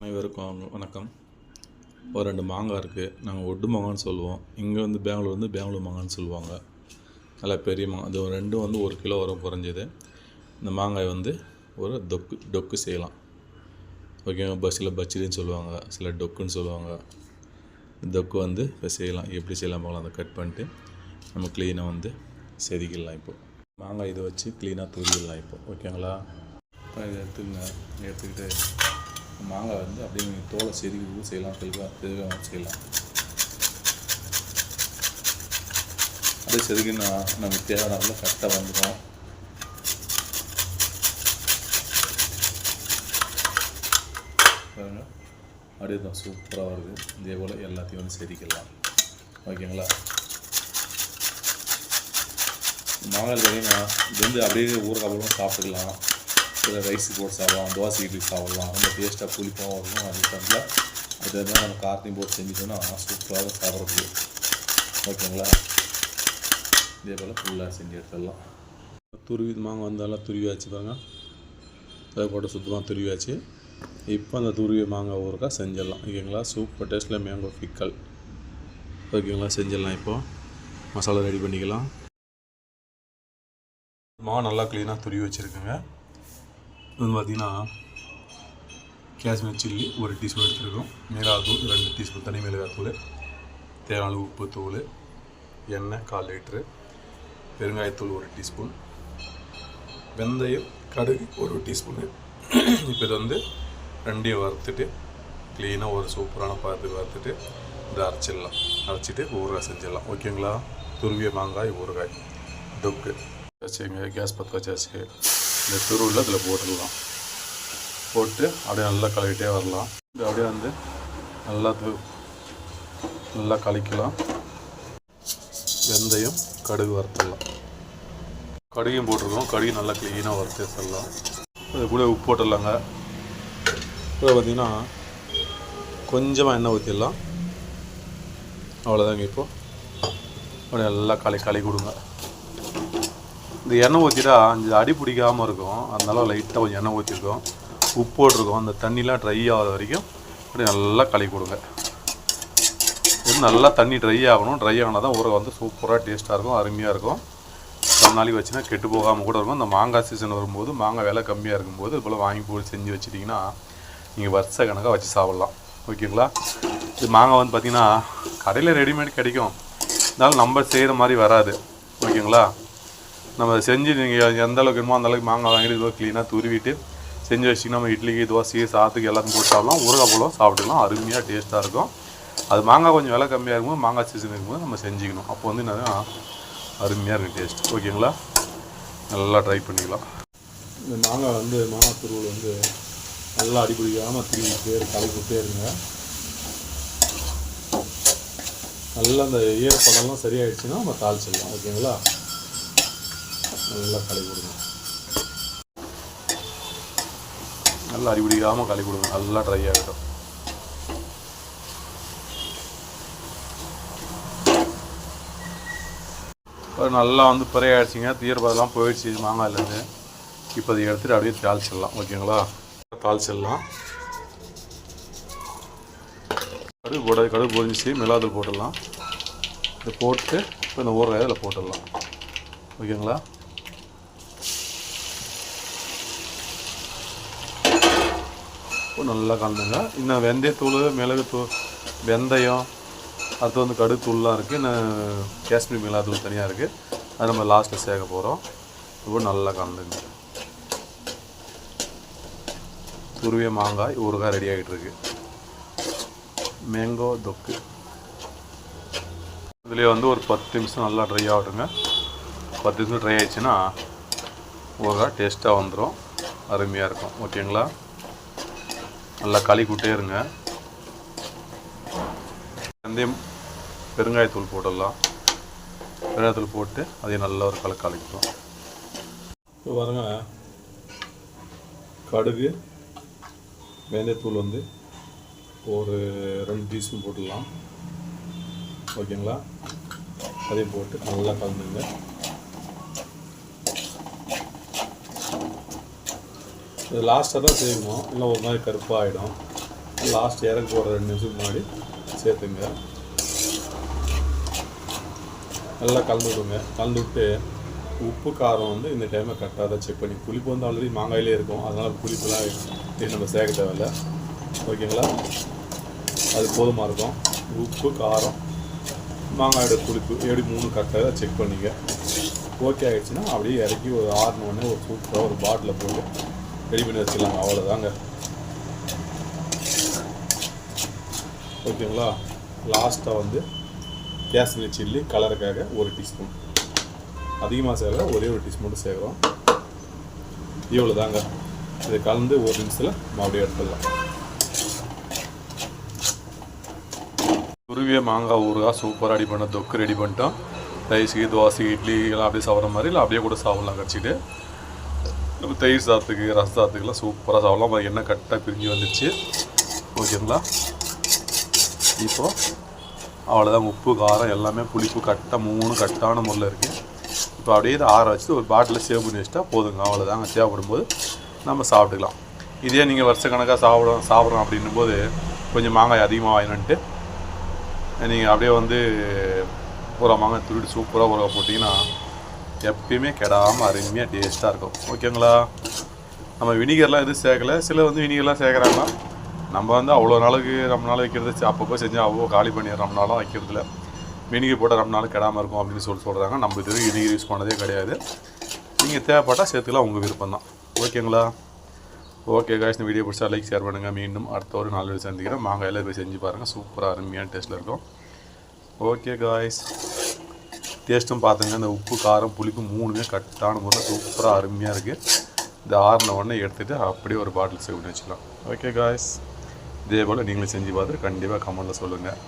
அனைவருக்கும் வணக்கம். ஒரு ரெண்டு மாங்காய் இருக்குது நாங்கள் ஒட்டு மாங்கான்னு சொல்லுவோம். இங்கே வந்து பெங்களூர் வந்து பெங்களூர் மாங்கான்னு சொல்லுவாங்க. நல்லா பெரிய மாங்காய் அது ரெண்டும் வந்து ஒரு கிலோ வரும் குறைஞ்சது. இந்த மாங்காய் வந்து ஒரு டொக்கு டொக்கு செய்யலாம். ஓகேங்க பஸ் சில பச்சிலின்னு சொல்லுவாங்க. சில டொக்குன்னு சொல்லுவாங்க. டொக்கு வந்து இப்போ செய்யலாம். எப்படி செய்யலாம் பார்க்கலாம். அதை கட் பண்ணிட்டு நம்ம க்ளீனாக வந்து செதுக்கிடலாம் இப்போது மாங்காய் இதை வச்சு க்ளீனாக துருவிடலாம் இப்போது ஓகேங்களா? இப்போ இதை எடுத்துங்க. எடுத்துக்கிட்டு மாங்காய் வந்து அப்படியே நீங்கள் தோலை செதுக்கி செய்யலாம் தெளிவாக தெளிவாக செய்யலாம். அப்படியே செதுக்கினா நமக்கு தேவையான அளவில் கரெக்டாக வந்துடும். அப்படியே தான் சூப்பராக வருது. இதே போல் எல்லாத்தையும் வந்து செதுக்கலாம் ஓகேங்களா? மாங்காய் பார்த்தீங்கன்னா இது வந்து அப்படியே ஊறுகாய் போலும் சாப்பிட்டுக்கலாம். இல்லை ரைஸ் போட்டு சாப்பிடலாம் தோசை இட்லி சாப்பிடலாம் ரொம்ப டேஸ்ட்டாக புளிப்பாகவும் இருக்கும் அதே டைமில் அது மாதிரி நம்ம காரத்தையும் போட்டு செஞ்சுட்டோம்னா சூப்பராக சாப்பிட்றது ஓகேங்களா இதே போல் ஃபுல்லாக செஞ்சு எடுத்துடலாம் துருவி மாங்காய் வந்தாலும் துருவி ஆச்சு பாருங்க அதை போட்டு சுத்தமாக துருவியாச்சு இப்போ அந்த துருவி மாங்காய் ஊருக்கா செஞ்சிடலாம் ஓகேங்களா சூப்பர் டேஸ்ட்டில் மேங்கோ ஃபிக்கல் ஓகேங்களா செஞ்சிடலாம் இப்போது மசாலா ரெடி பண்ணிக்கலாம் மாவு நல்லா க்ளீனாக துருவி வச்சுருக்குங்க இது வந்து பார்த்திங்கன்னா காஷ்மீர் சில்லி ஒரு டீஸ்பூன் எடுத்துருக்கோம். மிளகாத்தூள் ரெண்டு டீஸ்பூன் தனி மிளகாத்தூள் தேவையான உப்பு தூள் எண்ணெய் கால் லிட்ரு பெருங்காயத்தூள் ஒரு டீஸ்பூன் வெந்தயம் கடுகு ஒரு டீஸ்பூனு. இப்போ இது வந்து ரெண்டையும் வறுத்துட்டு க்ளீனாக ஒரு சூப்பரான பதத்துக்கு வறுத்துட்டு இதை அரைச்சிடலாம். அரைச்சிட்டு ஊறுகாய் செஞ்சிடலாம். ஓகேங்களா? துருவிய மாங்காய் ஊறுகாய். டொக்கு. வச்சுங்க கேஸ் பற்ற வச்சாச்சு. இந்த துருவில் இதில் போட்டுடலாம். போட்டு அப்படியே நல்லா கலக்கிட்டே வரலாம். இது அப்படியே வந்து நல்லா நல்லா கலக்கலாம். வெந்தயம் கடுகு வறுத்துடலாம். கடுகையும் போட்டிருக்கோம். கடுகு நல்லா க்ளீனாக வறுத்து சொல்லலாம் அது கூட உப்பு போட்டுடலாங்க. இப்போ பார்த்தீங்கன்னா கொஞ்சமாக எண்ணெய் ஊற்றிடலாம் அவ்வளோதாங்க இப்போது அப்படியே நல்லா களை களி கொடுங்க. இந்த எண்ணெய் ஊற்றிட்டா இந்த அடி பிடிக்காமல் இருக்கும். அதனால லைட்டாக கொஞ்சம் எண்ணெய் ஊற்றிருக்கோம் உப்பு போட்டிருக்கோம். அந்த தண்ணிலாம் ட்ரை ஆகாத வரைக்கும் அப்படியே நல்லா களி கொடுங்க. இது நல்லா தண்ணி ட்ரை ஆகணும். ட்ரை ஆனால் தான் ஊறுகாய் வந்து சூப்பராக டேஸ்ட்டாக இருக்கும் அருமையாக இருக்கும். ரொம்ப நாளைக்கு வச்சுன்னா கெட்டு போகாமல் கூட இருக்கும். இந்த மாங்காய் சீசன் வரும்போது மாங்காய் விலை கம்மியாக இருக்கும்போது இது போல் வாங்கி போட்டு செஞ்சு வச்சிட்டிங்கன்னா நீங்கள் வருஷ கணக்காக வச்சு சாப்பிட்லாம். ஓகேங்களா? இது மாங்காய் வந்து பார்த்திங்கன்னா கடையில் ரெடிமேட் கிடைக்கும். இருந்தாலும் நம்ம செய்கிற மாதிரி வராது. ஓகேங்களா? நம்ம செஞ்சு நீங்கள் எந்த அளவுக்கு வேணுமோ அந்த அளவுக்கு மாங்காய் வாங்கிட்டு இதுவாக க்ளீனாக துருவிட்டு செஞ்சு வச்சிங்கன்னா நம்ம இட்லிக்கு தோசை சாத்துக்கு எல்லாத்தையும் போட்டு சாப்பிடலாம். ஊறுகாய் போலும் சாப்பிட்டுக்கலாம். அருமையாக டேஸ்ட்டாக இருக்கும். அது மாங்காய் கொஞ்சம் விலை கம்மியாக இருக்கும்போது மாங்காய் சீசன் இருக்கும்போது நம்ம செஞ்சுக்கணும். அப்போ வந்து என்னன்னா அருமையாக இருக்கும் டேஸ்ட் ஓகேங்களா? நல்லா ட்ரை பண்ணிக்கலாம். இந்த மாங்காய் வந்து மாங்காய் துருவல் வந்து நல்லா அடிப்பிடிக்காமல் திரும்பி பேர் கலக்கிட்டே இருங்க. நல்லா அந்த ஈரப்பதம்லாம் சரியாயிடுச்சுன்னா நம்ம தாளிச்சிடலாம். ஓகேங்களா? நல்லா களி கொடுங்க நல்லா அடிபிடிக்காமல் களி கொடுங்க நல்லா ட்ரை ஆகிடும் இப்போ நல்லா வந்து பிறை ஆயிடுச்சிங்க தீர்ப்பதெல்லாம் போயிடுச்சு மாங்காயிலேருந்து. இப்போ அதை எடுத்துகிட்டு அப்படியே தாளிச்சிடலாம். ஓகேங்களா? தாளிச்சிடலாம். கடுகு போட கடுகு பொரிஞ்சிச்சு. மிளகாத்தூள் போட்டுடலாம். இதை போட்டு இப்போ இந்த ஊறுகாய் இதில் போட்டுடலாம். ஓகேங்களா? நல்லா கலந்துங்க. இன்னும் வெந்தயத்தூள் மிளகுத்தூள் வெந்தயம் அடுத்து வந்து கடுகு தூள்லாம் இருக்குது இன்னும் காஷ்மீர் மிளகாத்தூள் தனியாக இருக்குது அது நம்ம லாஸ்ட்டில் சேர்க்க போகிறோம் இப்போ நல்லா கலந்துங்க. துருவிய மாங்காய் ஊறுகாய் ரெடி ஆகிட்டு இருக்கு. மேங்கோ தொக்கு. இதுலேயே வந்து ஒரு பத்து நிமிஷம் நல்லா ட்ரை ஆகட்டுங்க. பத்து நிமிஷம் ட்ரை ஆயிடுச்சுன்னா ஊறுகாய் டேஸ்ட்டாக வந்துடும் அருமையாக இருக்கும். ஓகேங்களா நல்லா களி கூட்டே இருங்க. வெந்தயம் பெருங்காயத்தூள் போட்டுடலாம் பெருங்காயத்தூள் போட்டு அதையும் நல்லா ஒரு கலக்கு கலக்கிட்டோம் இப்போ பாருங்க. கடுகு வெந்தயத்தூள் வந்து ஒரு ரெண்டு டீஸ்பூன் போட்டுடலாம். ஓகேங்களா? அதையும் போட்டு நல்லா கலந்துங்க இது லாஸ்ட்டாக தான் செய்யணும். இல்லை ஒரு மாதிரி கருப்பாகிடும் லாஸ்ட் இறங்க போகிற ரெண்டு நிமிஷம் முன்னாடி சேர்த்துங்க. நல்லா கலந்து விடுங்க. கலந்து விட்டு உப்பு காரம் வந்து இந்த டைமில் கரெக்டாக தான் செக் பண்ணி. புளிப்பு வந்து ஆல்ரெடி மாங்காயிலே இருக்கும். அதனால் புளிப்புலாம் இது நம்ம சேர்க்க தேவையில்ல. ஓகேங்களா அது போதுமாக இருக்கும். உப்பு காரம் மாங்காயோட புளிப்பு எப்படி மூணு கரெக்டாக தான் செக் பண்ணிக்க ஓகே ஆகிடுச்சுன்னா அப்படியே இறக்கி ஒரு ஆறுனோடனே ஒரு சூப்பராக ஒரு பாட்டிலில் போட்டு ரெடி பண்ணி வச்சிடலாங்க அவ்வளோதாங்க ஓகேங்களா? லாஸ்ட்டாக வந்து கேஷ்மீர் சில்லி கலருக்காக ஒரு டீஸ்பூன். அதிகமாக சேர்க்கல ஒரே ஒரு டீஸ்பூன் மட்டும் சேர்க்குறோம் இவ்வளோ தாங்க இதை கலந்து ஒரு நிமிஷத்தில் மறுபடியும் எடுத்துடலாம். குருவியை மாங்காய் ஊறுகாய் சூப்பராக ரெடி பண்ண தொக்கு ரெடி பண்ணிட்டோம். ரைஸுக்கு தோசைக்கு இட்லி எல்லாம் அப்படியே சாப்பிட்ற மாதிரி இல்லை அப்படியே கூட சாப்பிட்லாம் கடிச்சிட்டு தயிர் சாதத்துக்கு ரச சாதத்துக்குலாம் சூப்பராக சாப்பிடலாம். அது எண்ணெய் கரெக்டாக பிரிஞ்சு வந்துடுச்சு ஓகேங்களா? இப்போது அவ்வளோதான் உப்பு காரம் எல்லாமே புளிப்பு கரெக்டாக மூணு கரெக்டான முறையில் இருக்குது இப்போ அப்படியே இதை ஆற வச்சு ஒரு பாட்டில் சேவ் பண்ணி வச்சுட்டா போதுங்க. அவ்வளோதாங்க தேவைப்படும்போது நம்ம சாப்பிட்டுக்கலாம். இதே நீங்கள் வருஷக்கணக்காக சாப்பிட சாப்பிட்றோம் அப்படின்னும் போது கொஞ்சம் மாங்காய் அதிகமாக வாங்கினுட்டு நீங்கள் அப்படியே வந்து பூரா மாங்காய் துருடி சூப்பராக ஊற போட்டிங்கன்னா எப்பயுமே கெடாமல் அருமையாக டேஸ்ட்டாக இருக்கும். ஓகேங்களா நம்ம வினிகர்லாம் எதுவும் சேர்க்கல. சில வந்து வினிகர்லாம் சேர்க்குறாங்க. நம்ம வந்து அவ்வளோ நாளுக்கு ரொம்ப நாள் வைக்கிறது அப்பப்போ செஞ்சால் அவ்வளோ காலி பண்ணி ரொம்ப நாளாக வைக்கிறதில்ல. வினிகர் போட்டால் ரொம்ப நாள் கெடாமல் இருக்கும் அப்படின்னு சொல்லி சொல்கிறாங்க நம்ம இது வினிகர் யூஸ் பண்ணதே கிடையாது. நீங்கள் தேவைப்பட்டால் சேர்த்துக்கலாம். உங்கள் விருப்பம் தான். ஓகேங்களா ஓகே காய்ஸ் இந்த வீடியோ பிடிச்சா லைக் ஷேர் பண்ணுங்கள் மீண்டும் அடுத்த ஒரு நாலு வீடியோ சந்திக்கிறேன் மாங்காயில் போய் செஞ்சு பாருங்கள் சூப்பராக அருமையான டேஸ்ட்டில் இருக்கும். ஓகே காய்ஸ் டேஸ்ட்டும் பார்த்துங்க இந்த உப்பு காரம் புளிப்பு மூணுமே கட்டான முறையில் சூப்பராக அருமையாக இருக்குது இந்த ஆறின உடனே எடுத்துகிட்டு அப்படியே ஒரு பாட்டில் சேவ் பண்ணி வச்சுக்கலாம். ஓகே காய்ஸ் இதே போல் நீங்களும் செஞ்சு பார்த்துட்டு கண்டிப்பாக கமெண்டில் சொல்லுங்கள்